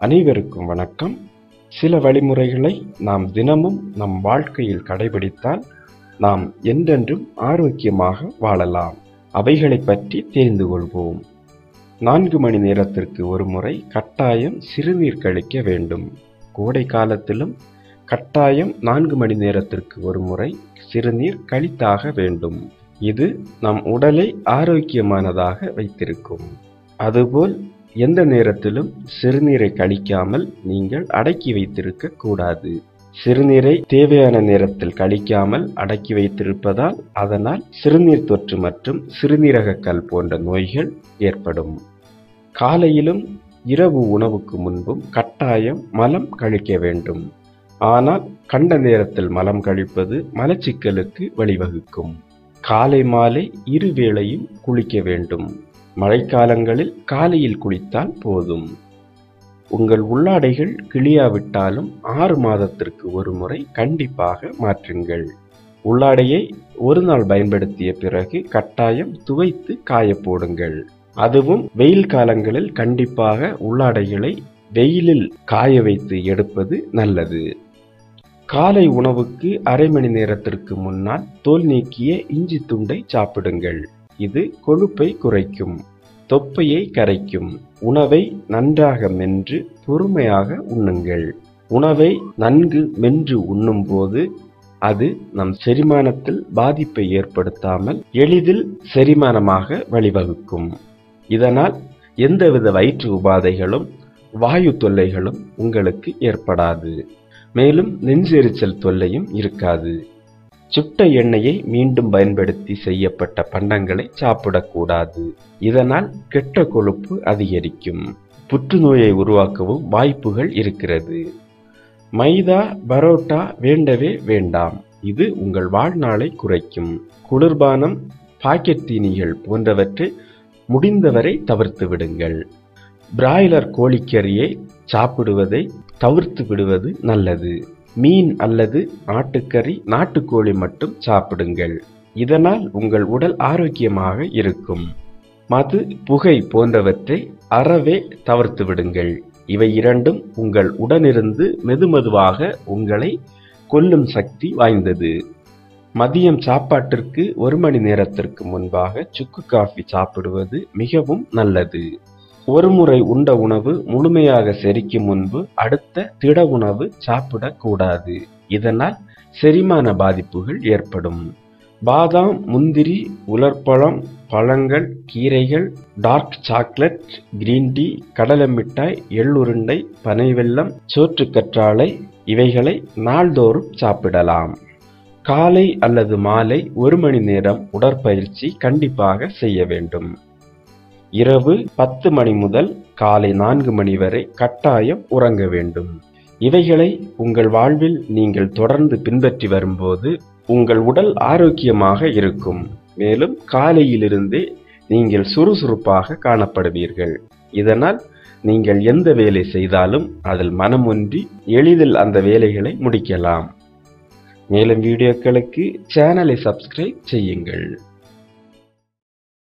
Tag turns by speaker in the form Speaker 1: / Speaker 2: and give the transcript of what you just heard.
Speaker 1: அனைவருக்கும் வணக்கம். சில வழிமுறைகளை நாம் தினமும் நம் வாழ்க்கையில் கடைபிடித்தால் நாம் என்றென்றும் ஆரோக்கியமாக வாழலாம். அவைகளை பற்றி தெரிந்து கொள்வோம். நான்கு மணி நேரத்திற்கு ஒரு முறை கட்டாயம் சிறுநீர் கழிக்க வேண்டும். கோடை காலத்திலும் கட்டாயம் நான்கு மணி நேரத்திற்கு ஒரு முறை சிறுநீர் கழித்தாக வேண்டும். இது நம் உடலை ஆரோக்கியமானதாக வைத்திருக்கும். அதுபோல் எந்த நேரத்திலும் சிறுநீரை கழிக்காமல் நீங்கள் அடக்கி வைத்திருக்க கூடாது. சிறுநீரை தேவையான நேரத்தில் கழிக்காமல் அடக்கி வைத்திருப்பதால் அதனால் சிறுநீர் தொற்று மற்றும் சிறுநீரகக்கல் போன்ற நோய்கள் ஏற்படும். காலையிலும் இரவு உணவுக்கு முன்பும் கட்டாயம் மலம் கழிக்க வேண்டும். ஆனால் கண்ட நேரத்தில் மலம் கழிப்பது மலச்சிக்கலுக்கு வழிவகுக்கும். காலை மாலை இரு வேளையும் குளிக்க வேண்டும். மழைக்காலங்களில் காலையில் குளித்தால் போதும். உங்கள் உள்ளாடைகள் கிளியாவிட்டாலும் ஆறு மாதத்திற்கு ஒரு முறை கண்டிப்பாக மாற்றுங்கள். உள்ளாடையை ஒரு நாள் பயன்படுத்திய பிறகு கட்டாயம் துவைத்து காய போடுங்கள். அதுவும் வெயில் காலங்களில் கண்டிப்பாக உள்ளாடைகளை வெயிலில் காய வைத்து எடுப்பது நல்லது. காலை உணவுக்கு அரை மணி நேரத்திற்கு முன்னால் தோல் நீக்கிய இஞ்சி துண்டை சாப்பிடுங்கள். இது கொழுப்பை குறைக்கும் தொப்பையை கரைக்கும். உணவை நன்றாக மென்று பொறுமையாக உண்ணுங்கள். உணவை நன்கு மென்று உண்ணும்போது அது நம் செரிமானத்தில் பாதிப்பை ஏற்படுத்தாமல் எளிதில் செரிமானமாக வழிவகுக்கும். இதனால் எந்தவித வயிற்று உபாதைகளும் வாயு தொல்லைகளும் உங்களுக்கு ஏற்படாது. மேலும் நெஞ்செரிச்சல் தொல்லையும் இருக்காது. சுட்ட எண்ணெயை மீண்டும் பயன்படுத்தி செய்யப்பட்ட பண்டங்களை சாப்பிடக்கூடாது. இதனால் கெட்ட கொழுப்பு அதிகரிக்கும். புற்றுநோயை உருவாக்கவும் வாய்ப்புகள் இருக்கிறது. மைதா பரோட்டா வேண்டவே வேண்டாம். இது உங்கள் வாழ்நாளை குறைக்கும். குளிர்பானம் பாக்கெட் தீனிகள் போன்றவற்றை முடிந்தவரை தவிர்த்து விடுங்கள். பிராய்லர் கோழிக்கறியை சாப்பிடுவதை தவிர்த்து விடுவது நல்லது. மீன் அல்லது ஆட்டுக்கறி நாட்டுக்கோழி மட்டும் சாப்பிடுங்கள். இதனால் உங்கள் உடல் ஆரோக்கியமாக இருக்கும். மது புகை போன்றவற்றை அறவே தவிர்த்து விடுங்கள். இவை இரண்டும் உங்கள் உடனிருந்து மெதுமெதுவாக உங்களை கொல்லும் சக்தி வாய்ந்தது. மதியம் சாப்பாட்டிற்கு ஒரு மணி நேரத்திற்கு முன்பாக சுக்கு காஃபி சாப்பிடுவது மிகவும் நல்லது. ஒரு முறை உண்ட உணவு முழுமையாக செரிக்கும் முன்பு அடுத்த திட உணவு சாப்பிடக்கூடாது. இதனால் செரிமான பாதிப்புகள் ஏற்படும். பாதாம் முந்திரி உலர்பழம் பழங்கள் கீரைகள் டார்க் சாக்லேட் கிரீன் டீ கடலை மிட்டாய் எள்ளுருண்டை பனைவெல்லம் சோற்றுக்கற்றாழை இவைகளை நாள்தோறும் சாப்பிடலாம். காலை அல்லது மாலை ஒரு மணி நேரம் உடற்பயிற்சி கண்டிப்பாக செய்ய வேண்டும். இரவு பத்து மணி முதல் காலை நான்கு மணி வரை கட்டாயம் உறங்க வேண்டும். இவைகளை உங்கள் வாழ்வில் நீங்கள் தொடர்ந்து பின்பற்றி வரும்போது உங்கள் உடல் ஆரோக்கியமாக இருக்கும். மேலும் காலையிலிருந்தே நீங்கள் சுறுசுறுப்பாக காணப்படுவீர்கள். இதனால் நீங்கள் எந்த வேலை செய்தாலும் அதில் மனமொன்றி எளிதில் அந்த வேலைகளை முடிக்கலாம். மேலும் வீடியோக்களுக்கு சேனலை சப்ஸ்கிரைப் செய்யுங்கள்.